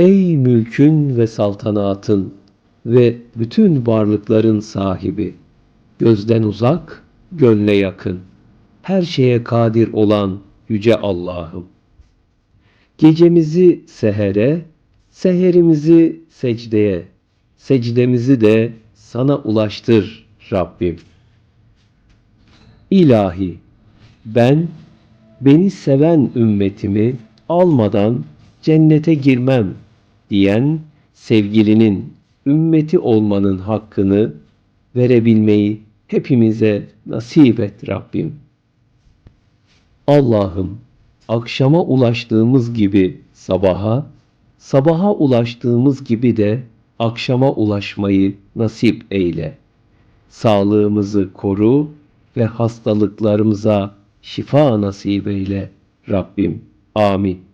Ey mülkün ve saltanatın ve bütün varlıkların sahibi, gözden uzak, gönle yakın, her şeye kadir olan yüce Allah'ım. Gecemizi sehere, seherimizi secdeye, secdemizi de sana ulaştır Rabbim. İlahi, ben beni seven ümmetimi almadan cennete girmem diyen sevgilinin ümmeti olmanın hakkını verebilmeyi hepimize nasip et Rabbim. Allah'ım akşama ulaştığımız gibi sabaha, sabaha ulaştığımız gibi de akşama ulaşmayı nasip eyle. Sağlığımızı koru ve hastalıklarımıza şifa nasip eyle Rabbim. Amin.